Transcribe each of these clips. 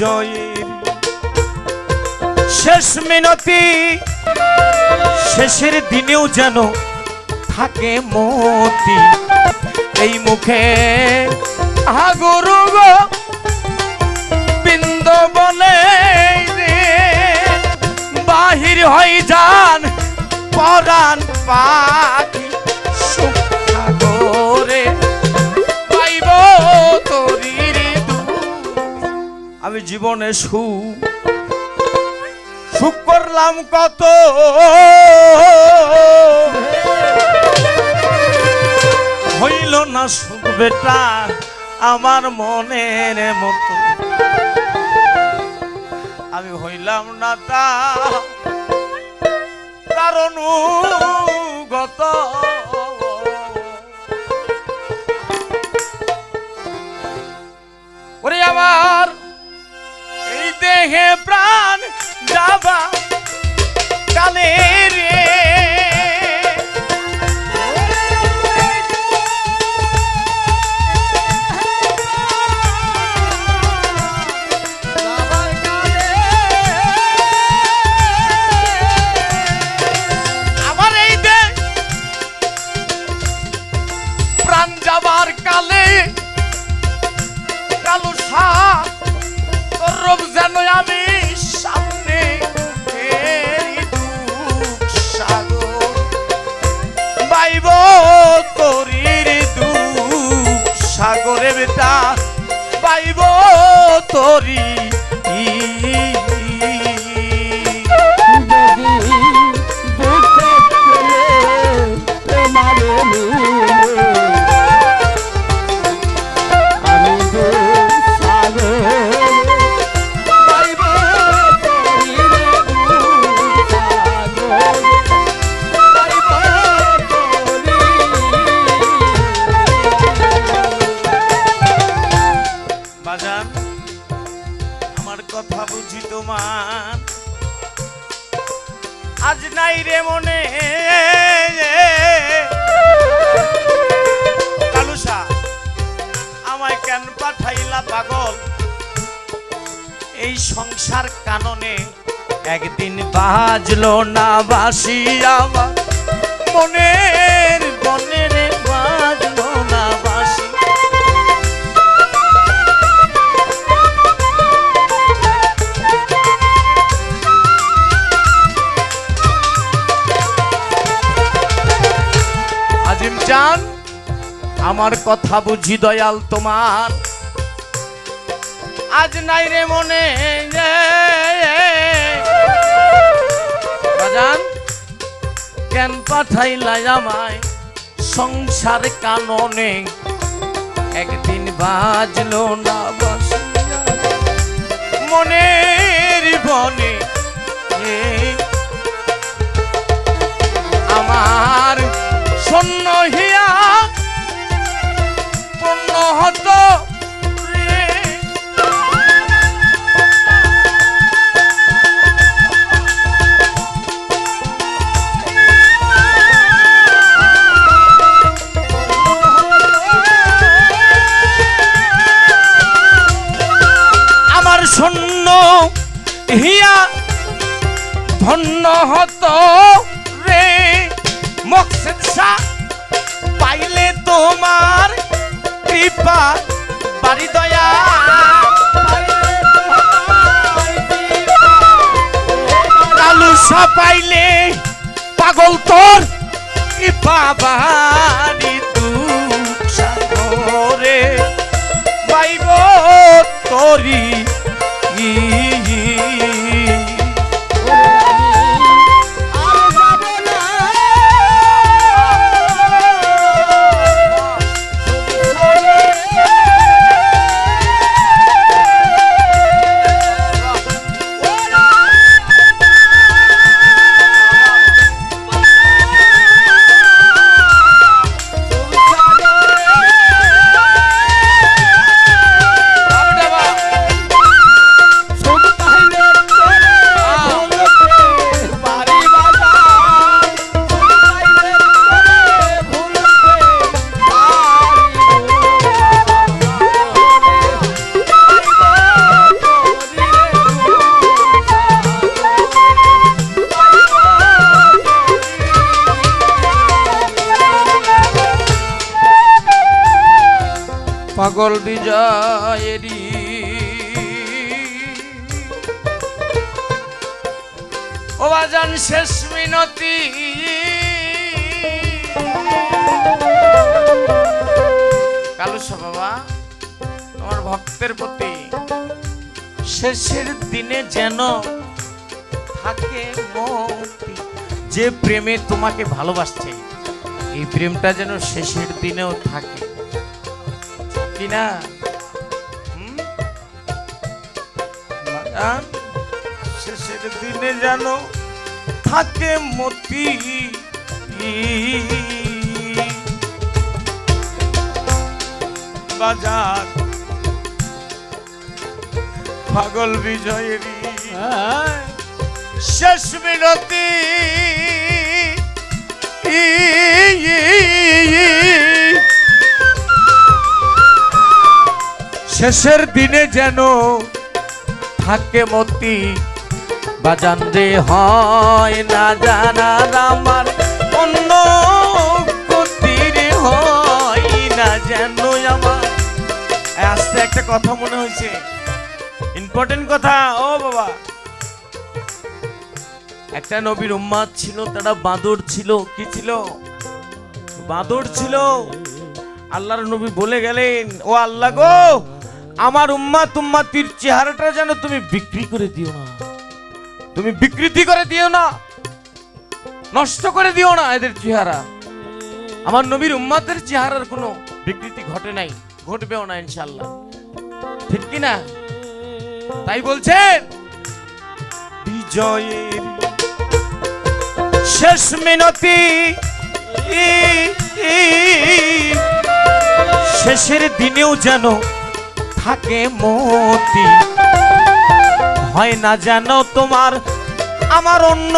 বিজয়ের শেষ মিনতি, শেষের দিনেও যেন থাকে মতি। এই মুখে হাগুরু গো বৃন্দবনে বাহির হই যান পরাণ পাখি আমি জীবনে সু সুখ করলাম কত। হইল না সুখ বেটা আমার মনের মতো। আমি হইলাম না তা কারণ গত। প্রাণ যাবা বাইব তোরি। আজ নাই রে মনে। কালুসা, আমায় কেন পাঠাইলা পাগল? এই সংসার কাননে একদিন বাজলো না বাসি আমার। মনের চান আমার কথা বুঝি দয়াল তোমার। আজ নাই রে মনে বাজান কেন পাঠাইলাই আমায় সংসার কাননে? একদিন বাজলো না বাসিয়া মনের বনে আমার শূন্য হিয়া পূর্ণ হতো। আমার শূন্য হিয়া ধন্য হতো মকসেদ শাহ পাইলে তোমার কৃপা বাড়ি দয়া। কালু শাহ পাইলে পাগল তোর কৃপা বাড়ি দুঃখ সাগরে পাইব তোরি পাগল বিজয়েরই ও বাজান, শেষ মিনতি। কালুসা বাবা, তোমার ভক্তের প্রতি শেষের দিনে যেন থাকে মতি। যে প্রেমে তোমাকে ভালোবাসছে, এই প্রেমটা যেন শেষের দিনেও থাকে। কি না হুম? বাগান শেষের দিনে যেন থাকে মতি। বাজার পাগল বিজয়েরই। শেষ মিনতি। শেষের দিনে যেন থাকে মতি বাজান যে হয় না জানা আমার অন্য গতির হয় না যেন আমার। আস্তে একটা কথা মনে হয়েছে। ইম্পর্টেন্ট কথা, ও বাবা। একটা নবীর উম্মাদ ছিল, তারা বাঁদর ছিল। কি ছিল? বাঁদর ছিল। আল্লাহর নবী বলে গেলেন, ও আল্লাহ গো আমার উম্মাত উম্মাতির চেহারাটা যেন তুমি বিক্রি করে দিও না। তুমি বিকৃতি করে দিও না। নষ্ট করে দিও না এদের চেহারা। আমার নবীর উম্মাতের চেহারার কোনো বিকৃতি ঘটে নাই, ঘটবেও না ইনশাল্লাহ ঠিক কি না? তাই বলছেন? বিজয়ের শেষ মিনতি শেষের দিনেও যেন থাকে মতি। হয় না যেন তোমার, আমার অন্য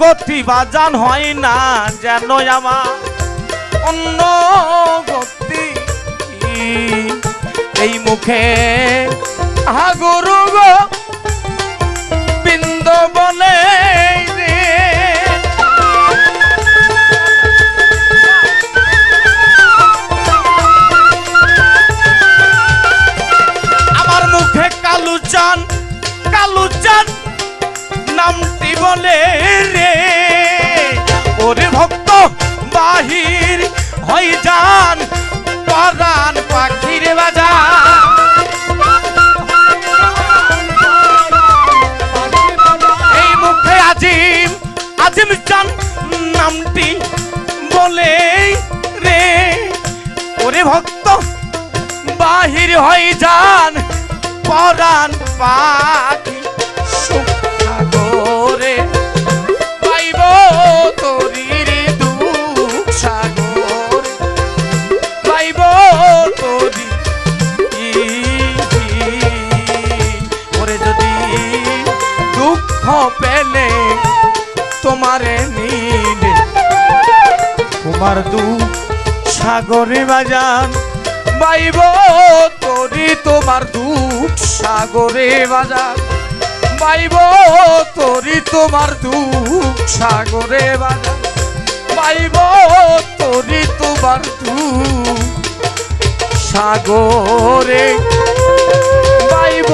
গতি বাজান হয় না যেন আমার অন্য গতি। এই মুখে হাগুরু গো কালু চান নামটি বলে রে। ওরে ভক্ত বাহির হই যান পরাণ পাখির বাজার। এই মুখে আজিম আজিম চান নামটি বলে রে। ওরে ভক্ত বাহির হয়ে যান পরাণ পাখি সুখাগরে পাইব তোরির দুঃখ সাগর। পাইব তোরি ওরে যদি দুঃখ পেলে তোমারে নিলে তোমার দুঃখ সাগরে বাজান বাইব তরি তোমার দুঃখ সাগরে বাজা বাইব তরি তোমার দুঃখ সাগরে বাজা বাইব তরি তোমার দুঃখ সাগরে। বাইব